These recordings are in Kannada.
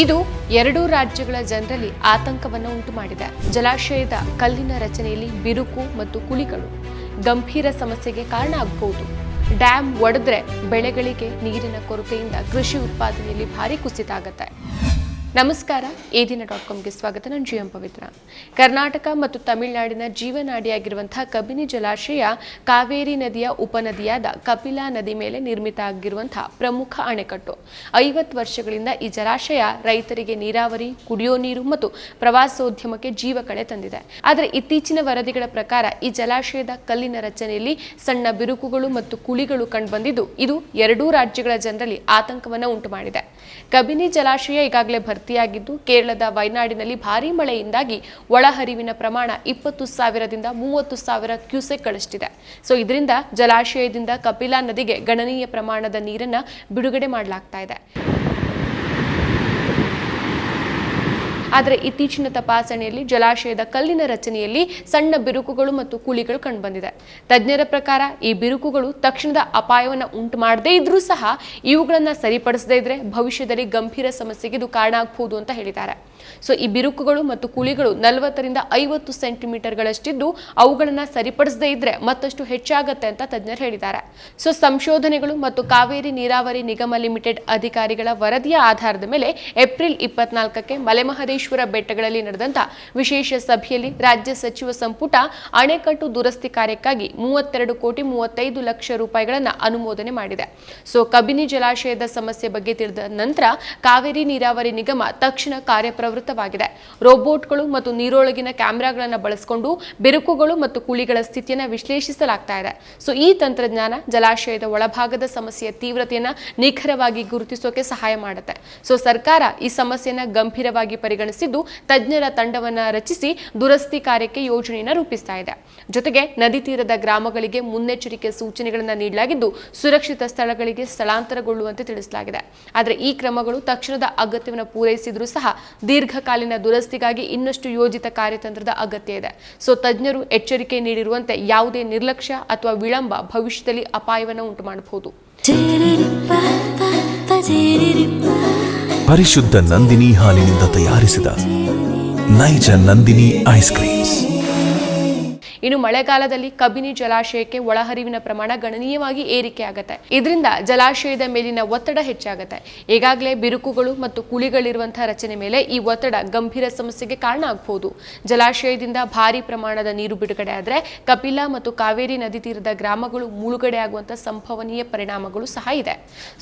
ಇದು ಎರಡೂ ರಾಜ್ಯಗಳ ಜನರಲ್ಲಿ ಆತಂಕವನ್ನು ಉಂಟು ಮಾಡಿದೆ ಜಲಾಶಯದ ಕಲ್ಲಿನ ರಚನೆಯಲ್ಲಿ ಬಿರುಕು ಮತ್ತು ಕುಳಿಗಳು ಗಂಭೀರ ಸಮಸ್ಯೆಗೆ ಕಾರಣ ಆಗಬಹುದು. ಡ್ಯಾಮ್ ಒಡೆದ್ರೆ ಬೆಳೆಗಳಿಗೆ ನೀರಿನ ಕೊರತೆಯಿಂದ ಕೃಷಿ ಉತ್ಪಾದನೆಯಲ್ಲಿ ಭಾರಿ ಕುಸಿತ ಆಗತ್ತೆ. ನಮಸ್ಕಾರ. ಈ ದಿನ ಡಾಟ್ ಕಾಮ್ಗೆ ಸ್ವಾಗತ. ನಾನು ಜಿ ಎಂ ಪವಿತ್ರ. ಕರ್ನಾಟಕ ಮತ್ತು ತಮಿಳುನಾಡಿನ ಜೀವನಾಡಿಯಾಗಿರುವಂತಹ ಕಬಿನಿ ಜಲಾಶಯ ಕಾವೇರಿ ನದಿಯ ಉಪನದಿಯಾದ ಕಪಿಲಾ ನದಿ ಮೇಲೆ ನಿರ್ಮಿತ ಆಗಿರುವಂತಹ ಪ್ರಮುಖ ಅಣೆಕಟ್ಟು. ಐವತ್ತು ವರ್ಷಗಳಿಂದ ಈ ಜಲಾಶಯ ರೈತರಿಗೆ ನೀರಾವರಿ, ಕುಡಿಯೋ ನೀರು ಮತ್ತು ಪ್ರವಾಸೋದ್ಯಮಕ್ಕೆ ಜೀವ ಕಳೆ ತಂದಿದೆ. ಆದರೆ ಇತ್ತೀಚಿನ ವರದಿಗಳ ಪ್ರಕಾರ ಈ ಜಲಾಶಯದ ಕಲ್ಲಿನ ರಚನೆಯಲ್ಲಿ ಸಣ್ಣ ಬಿರುಕುಗಳು ಮತ್ತು ಕುಳಿಗಳು ಕಂಡುಬಂದಿದ್ದು ಇದು ಎರಡೂ ರಾಜ್ಯಗಳ ಜನರಲ್ಲಿ ಆತಂಕವನ್ನು ಉಂಟು ಮಾಡಿದೆ ಕಬಿನಿ ಜಲಾಶಯ ಈಗಾಗಲೇ ಭರ್ತಿಯಾಗಿದ್ದು ಕೇರಳದ ವಯನಾಡಿನಲ್ಲಿ ಭಾರೀ ಮಳೆಯಿಂದಾಗಿ ಒಳಹರಿವಿನ ಪ್ರಮಾಣ ಇಪ್ಪತ್ತು ಸಾವಿರದಿಂದ ಮೂವತ್ತು ಸಾವಿರ ಕ್ಯೂಸೆಕ್ ಗಳಷ್ಟಿದೆ. ಸೊ, ಇದರಿಂದ ಜಲಾಶಯದಿಂದ ಕಪಿಲಾ ನದಿಗೆ ಗಣನೀಯ ಪ್ರಮಾಣದ ನೀರನ್ನ ಬಿಡುಗಡೆ ಮಾಡಲಾಗ್ತಾ ಇದೆ. ಆದರೆ ಇತ್ತೀಚಿನ ತಪಾಸಣೆಯಲ್ಲಿ ಜಲಾಶಯದ ಕಲ್ಲಿನ ರಚನೆಯಲ್ಲಿ ಸಣ್ಣ ಬಿರುಕುಗಳು ಮತ್ತು ಕುಳಿಗಳು ಕಂಡುಬಂದಿದೆ. ತಜ್ಞರ ಪ್ರಕಾರ ಈ ಬಿರುಕುಗಳು ತಕ್ಷಣದ ಅಪಾಯವನ್ನು ಉಂಟು ಮಾಡದೇ ಇದ್ರೂ ಸಹ ಇವುಗಳನ್ನು ಸರಿಪಡಿಸದೇ ಇದ್ರೆ ಭವಿಷ್ಯದಲ್ಲಿ ಗಂಭೀರ ಸಮಸ್ಯೆಗೆ ಇದು ಕಾರಣ ಆಗಬಹುದು ಅಂತ ಹೇಳಿದ್ದಾರೆ. ಸೊ ಈ ಬಿರುಕುಗಳು ಮತ್ತು ಕುಳಿಗಳು ನಲವತ್ತರಿಂದ ಐವತ್ತು ಸೆಂಟಿಮೀಟರ್ಗಳಷ್ಟಿದ್ದು ಅವುಗಳನ್ನು ಸರಿಪಡಿಸದೇ ಇದ್ರೆ ಮತ್ತಷ್ಟು ಹೆಚ್ಚಾಗತ್ತೆ ಅಂತ ತಜ್ಞರು ಹೇಳಿದ್ದಾರೆ. ಸೊ ಸಂಶೋಧನೆಗಳು ಮತ್ತು ಕಾವೇರಿ ನೀರಾವರಿ ನಿಗಮ ಲಿಮಿಟೆಡ್ ಅಧಿಕಾರಿಗಳ ವರದಿಯ ಆಧಾರದ ಮೇಲೆ ಏಪ್ರಿಲ್ ಇಪ್ಪತ್ನಾಲ್ಕಕ್ಕೆ ಮಲೆಮಹದೇಶ್ವರ ಬೆಟ್ಟಗಳಲ್ಲಿ ನಡೆದಂತ ವಿಶೇಷ ಸಭೆಯಲ್ಲಿ ರಾಜ್ಯ ಸಚಿವ ಸಂಪುಟ ಅಣೆಕಟ್ಟು ದುರಸ್ತಿ ಕಾರ್ಯಕ್ಕಾಗಿ ಮೂವತ್ತೆರಡು ಕೋಟಿ ಮೂವತ್ತೈದು ಲಕ್ಷ ರೂಪಾಯಿಗಳನ್ನ ಅನುಮೋದನೆ ಮಾಡಿದೆ. ಸೊ ಕಬಿನಿ ಜಲಾಶಯದ ಸಮಸ್ಯೆ ಬಗ್ಗೆ ತಿಳಿದ ನಂತರ ಕಾವೇರಿ ನೀರಾವರಿ ನಿಗಮ ತಕ್ಷಣ ಕಾರ್ಯಪ್ರವೃತ್ತವಾಗಿದೆ ರೋಬೋಟ್ಗಳು ಮತ್ತು ನೀರೊಳಗಿನ ಕ್ಯಾಮೆರಾಗಳನ್ನು ಬಳಸಿಕೊಂಡು ಬಿರುಕುಗಳು ಮತ್ತು ಕುಳಿಗಳ ಸ್ಥಿತಿಯನ್ನು ವಿಶ್ಲೇಷಿಸಲಾಗ್ತಾ ಇದೆ. ಸೊ, ಈ ತಂತ್ರಜ್ಞಾನ ಜಲಾಶಯದ ಒಳಭಾಗದ ಸಮಸ್ಯೆಯ ತೀವ್ರತೆಯನ್ನು ನಿಖರವಾಗಿ ಗುರುತಿಸೋಕೆ ಸಹಾಯ ಮಾಡುತ್ತೆ. ಸೊ, ಸರ್ಕಾರ ಈ ಸಮಸ್ಯೆಯನ್ನ ಗಂಭೀರವಾಗಿ ಪರಿಗಣಿಸಿದ್ದು ತಜ್ಞರ ತಂಡವನ್ನ ರಚಿಸಿ ದುರಸ್ತಿ ಕಾರ್ಯಕ್ಕೆ ಯೋಜನೆಯನ್ನ ರೂಪಿಸ್ತಾ ಇದೆ. ಜೊತೆಗೆ ನದಿ ತೀರದ ಗ್ರಾಮಗಳಿಗೆ ಮುನ್ನೆಚ್ಚರಿಕೆ ಸೂಚನೆಗಳನ್ನು ನೀಡಲಾಗಿದ್ದು ಸುರಕ್ಷಿತ ಸ್ಥಳಗಳಿಗೆ ಸ್ಥಳಾಂತರಗೊಳ್ಳುವಂತೆ ತಿಳಿಸಲಾಗಿದೆ. ಆದರೆ ಈ ಕ್ರಮಗಳು ತಕ್ಷಣದ ಅಗತ್ಯವನ್ನು ಪೂರೈಸಿದರೂ ಸಹ ದೀರ್ಘಕಾಲೀನ ದುರಸ್ತಿಗಾಗಿ ಇನ್ನಷ್ಟು ಯೋಜಿತ ಕಾರ್ಯತಂತ್ರದ ಅಗತ್ಯ ಇದೆ. ಸೊ, ತಜ್ಞರು ಎಚ್ಚರಿಕೆ ನೀಡಿರುವಂತೆ ಯಾವುದೇ ನಿರ್ಲಕ್ಷ್ಯ ಅಥವಾ ವಿಳಂಬ ಭವಿಷ್ಯದಲ್ಲಿ ಅಪಾಯವನ್ನು ಉಂಟು ಮಾಡಬಹುದು ಪರಿಶುದ್ಧ ನಂದಿನಿ ಹಾಲಿನಿಂದ ತಯಾರಿಸಿದ ನೈಜ ನಂದಿನಿ ಐಸ್ ಕ್ರೀಮ್ಸ್. ಇನ್ನು ಮಳೆಗಾಲದಲ್ಲಿ ಕಬಿನಿ ಜಲಾಶಯಕ್ಕೆ ಒಳಹರಿವಿನ ಪ್ರಮಾಣ ಗಣನೀಯವಾಗಿ ಏರಿಕೆ ಆಗುತ್ತೆ. ಇದರಿಂದ ಜಲಾಶಯದ ಮೇಲಿನ ಒತ್ತಡ ಹೆಚ್ಚಾಗುತ್ತೆ. ಈಗಾಗಲೇ ಬಿರುಕುಗಳು ಮತ್ತು ಕುಳಿಗಳಿರುವಂತಹ ರಚನೆ ಮೇಲೆ ಈ ಒತ್ತಡ ಗಂಭೀರ ಸಮಸ್ಯೆಗೆ ಕಾರಣ ಆಗಬಹುದು ಜಲಾಶಯದಿಂದ ಭಾರಿ ಪ್ರಮಾಣದ ನೀರು ಬಿಡುಗಡೆ ಆದರೆ ಕಪಿಲಾ ಮತ್ತು ಕಾವೇರಿ ನದಿ ತೀರದ ಗ್ರಾಮಗಳು ಮುಳುಗಡೆ ಆಗುವಂತಹ ಸಂಭವನೀಯ ಪರಿಣಾಮಗಳು ಸಹ ಇದೆ.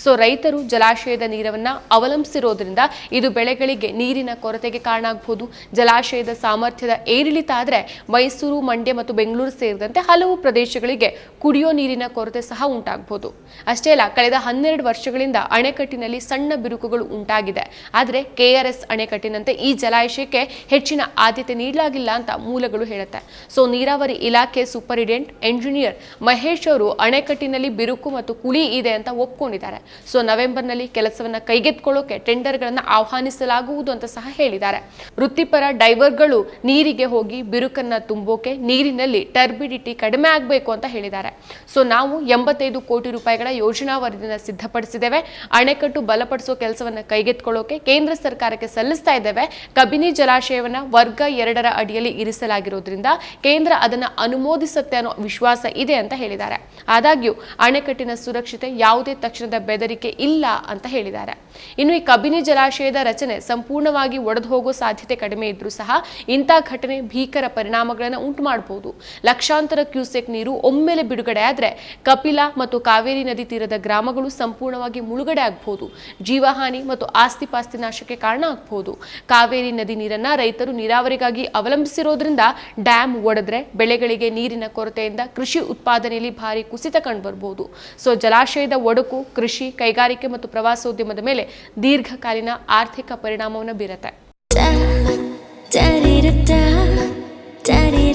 ಸೊ ರೈತರು ಜಲಾಶಯದ ನೀರವನ್ನ ಅವಲಂಬಿಸಿರೋದ್ರಿಂದ ಇದು ಬೆಳೆಗಳಿಗೆ ನೀರಿನ ಕೊರತೆಗೆ ಕಾರಣ ಆಗಬಹುದು ಜಲಾಶಯದ ಸಾಮರ್ಥ್ಯದ ಏರಿಳಿತ ಆದರೆ ಮೈಸೂರು, ಮಂಡ್ಯ ಮತ್ತು ಬೆಂಗಳೂರು ಸೇರಿದಂತೆ ಹಲವು ಪ್ರದೇಶಗಳಿಗೆ ಕುಡಿಯೋ ನೀರಿನ ಕೊರತೆ ಸಹ ಉಂಟಾಗಬಹುದು ಅಷ್ಟೇ ಅಲ್ಲ, ಕಳೆದ ಹನ್ನೆರಡು ವರ್ಷಗಳಿಂದ ಅಣೆಕಟ್ಟಿನಲ್ಲಿ ಸಣ್ಣ ಬಿರುಕುಗಳು ಉಂಟಾಗಿದೆ. ಆದರೆ ಕೆಆರ್ಎಸ್ ಅಣೆಕಟ್ಟಿನಂತೆ ಈ ಜಲಾಶಯಕ್ಕೆ ಹೆಚ್ಚಿನ ಆದ್ಯತೆ ನೀಡಲಾಗಿಲ್ಲ ಅಂತ ಮೂಲಗಳು ಹೇಳುತ್ತೆ. ಸೊ, ನೀರಾವರಿ ಇಲಾಖೆ ಸೂಪರಿಡೆಂಟ್ ಎಂಜಿನಿಯರ್ ಮಹೇಶ್ ಅವರು ಅಣೆಕಟ್ಟಿನಲ್ಲಿ ಬಿರುಕು ಮತ್ತು ಕುಳಿ ಇದೆ ಅಂತ ಒಪ್ಕೊಂಡಿದ್ದಾರೆ. ಸೊ, ನವೆಂಬರ್ನಲ್ಲಿ ಕೆಲಸವನ್ನ ಕೈಗೆತ್ಕೊಳ್ಳೋಕೆ ಟೆಂಡರ್ಗಳನ್ನು ಆಹ್ವಾನಿಸಲಾಗುವುದು ಅಂತ ಸಹ ಹೇಳಿದ್ದಾರೆ. ವೃತ್ತಿಪರ ಡೈವರ್ಗಳು ನೀರಿಗೆ ಹೋಗಿ ಬಿರುಕನ್ನ ತುಂಬೋಕೆ ನೀರಿನಲ್ಲಿ ಟರ್ಬಿಡಿಟಿ ಕಡಿಮೆ ಆಗಬೇಕು ಅಂತ ಹೇಳಿದ್ದಾರೆ. ಸೊ ನಾವು ಎಂಬತ್ತೈದು ಕೋಟಿ ರೂಪಾಯಿಗಳ ಯೋಜನಾ ವರದಿಯನ್ನು ಸಿದ್ಧಪಡಿಸಿದ್ದೇವೆ. ಅಣೆಕಟ್ಟು ಬಲಪಡಿಸುವ ಕೆಲಸವನ್ನ ಕೈಗೆತ್ತಿಕೊಳ್ಳೋಕೆ ಕೇಂದ್ರ ಸರ್ಕಾರಕ್ಕೆ ಸಲ್ಲಿಸ್ತಾ ಇದ್ದೇವೆ. ಕಬಿನಿ ಜಲಾಶಯವನ್ನು ವರ್ಗ ಎರಡರ ಅಡಿಯಲ್ಲಿ ಇರಿಸಲಾಗಿರೋದ್ರಿಂದ ಕೇಂದ್ರ ಅದನ್ನ ಅನುಮೋದಿಸುತ್ತೆ ಅನ್ನೋ ವಿಶ್ವಾಸ ಇದೆ ಅಂತ ಹೇಳಿದ್ದಾರೆ. ಆದಾಗ್ಯೂ ಅಣೆಕಟ್ಟಿನ ಸುರಕ್ಷತೆ ಯಾವುದೇ ತಕ್ಷಣದ ಬೆದರಿಕೆ ಇಲ್ಲ ಅಂತ ಹೇಳಿದ್ದಾರೆ. ಇನ್ನು ಈ ಕಬಿನಿ ಜಲಾಶಯದ ರಚನೆ ಸಂಪೂರ್ಣವಾಗಿ ಒಡೆದು ಹೋಗೋ ಸಾಧ್ಯತೆ ಕಡಿಮೆ ಇದ್ರೂ ಸಹ ಇಂಥ ಘಟನೆ ಭೀಕರ ಪರಿಣಾಮಗಳನ್ನು ಉಂಟು ಮಾಡಬಹುದು ಲಕ್ಷಾಂತರ ಕ್ಯೂಸೆಕ್ ನೀರು ಒಮ್ಮೆಲೆ ಬಿಡುಗಡೆ ಆದರೆ ಕಪಿಲಾ ಮತ್ತು ಕಾವೇರಿ ನದಿ ತೀರದ ಗ್ರಾಮಗಳು ಸಂಪೂರ್ಣವಾಗಿ ಮುಳುಗಡೆ ಆಗಬಹುದು ಜೀವಹಾನಿ ಮತ್ತು ಆಸ್ತಿ ಪಾಸ್ತಿ ನಾಶಕ್ಕೆ ಕಾರಣ ಆಗಬಹುದು ಕಾವೇರಿ ನದಿ ನೀರನ್ನ ರೈತರು ನೀರಾವರಿಗಾಗಿ ಅವಲಂಬಿಸಿರೋದ್ರಿಂದ ಡ್ಯಾಮ್ ಒಡೆದ್ರೆ ಬೆಳೆಗಳಿಗೆ ನೀರಿನ ಕೊರತೆಯಿಂದ ಕೃಷಿ ಉತ್ಪಾದನೆಯಲ್ಲಿ ಭಾರಿ ಕುಸಿತ ಕಂಡುಬರಬಹುದು ಸೊ ಜಲಾಶಯದ ಒಡಕು ಕೃಷಿ ಕೈಗಾರಿಕೆ ಮತ್ತು ಪ್ರವಾಸೋದ್ಯಮದ ಮೇಲೆ ದೀರ್ಘಕಾಲೀನ ಆರ್ಥಿಕ ಪರಿಣಾಮವನ್ನು ಬೀರುತ್ತೆ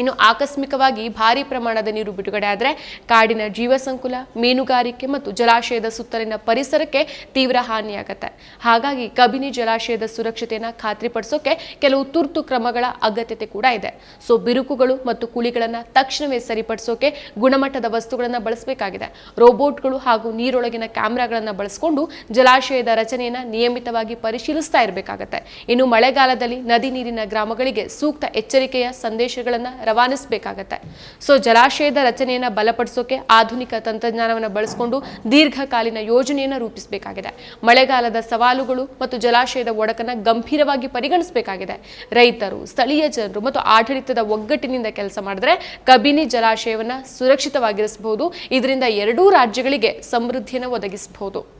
ಇನ್ನು ಆಕಸ್ಮಿಕವಾಗಿ ಭಾರಿ ಪ್ರಮಾಣದ ನೀರು ಬಿಡುಗಡೆ ಆದರೆ ಕಾಡಿನ ಜೀವಸಂಕುಲ, ಮೀನುಗಾರಿಕೆ ಮತ್ತು ಜಲಾಶಯದ ಸುತ್ತಲಿನ ಪರಿಸರಕ್ಕೆ ತೀವ್ರ ಹಾನಿಯಾಗತ್ತೆ. ಹಾಗಾಗಿ ಕಬಿನಿ ಜಲಾಶಯದ ಸುರಕ್ಷತೆಯನ್ನು ಖಾತ್ರಿಪಡಿಸೋಕೆ ಕೆಲವು ತುರ್ತು ಕ್ರಮಗಳ ಅಗತ್ಯತೆ ಕೂಡ ಇದೆ. ಸೊ ಬಿರುಕುಗಳು ಮತ್ತು ಕುಳಿಗಳನ್ನು ತಕ್ಷಣವೇ ಸರಿಪಡಿಸೋಕೆ ಗುಣಮಟ್ಟದ ವಸ್ತುಗಳನ್ನು ಬಳಸಬೇಕಾಗಿದೆ. ರೋಬೋಟ್ಗಳು ಹಾಗೂ ನೀರೊಳಗಿನ ಕ್ಯಾಮ್ರಾಗಳನ್ನು ಬಳಸಿಕೊಂಡು ಜಲಾಶಯದ ರಚನೆಯನ್ನು ನಿಯಮಿತವಾಗಿ ಪರಿಶೀಲಿಸ್ತಾ ಇರಬೇಕಾಗತ್ತೆ. ಇನ್ನು ಮಳೆಗಾಲದಲ್ಲಿ ನದಿ ನೀರಿನ ಗ್ರಾಮಗಳಿಗೆ ಸೂಕ್ತ ಎಚ್ಚರಿಕೆಯ ಸಂದೇಶಗಳನ್ನು ರವಾನಿಸಬೇಕಾಗತ್ತೆ. ಸೊ ಜಲಾಶಯದ ರಚನೆಯನ್ನು ಬಲಪಡಿಸೋಕೆ ಆಧುನಿಕ ತಂತ್ರಜ್ಞಾನವನ್ನು ಬಳಸಿಕೊಂಡು ದೀರ್ಘಕಾಲೀನ ಯೋಜನೆಯನ್ನು ರೂಪಿಸಬೇಕಾಗಿದೆ. ಮಳೆಗಾಲದ ಸವಾಲುಗಳು ಮತ್ತು ಜಲಾಶಯದ ಒಡಕನ್ನು ಗಂಭೀರವಾಗಿ ಪರಿಗಣಿಸಬೇಕಾಗಿದೆ. ರೈತರು, ಸ್ಥಳೀಯ ಜನರು ಮತ್ತು ಆಡಳಿತದ ಒಗ್ಗಟ್ಟಿನಿಂದ ಕೆಲಸ ಮಾಡಿದ್ರೆ ಕಬಿನಿ ಜಲಾಶಯವನ್ನು ಸುರಕ್ಷಿತವಾಗಿರಿಸಬಹುದು. ಇದರಿಂದ ಎರಡೂ ರಾಜ್ಯಗಳಿಗೆ ಸಮೃದ್ಧಿಯನ್ನು ಒದಗಿಸಬಹುದು.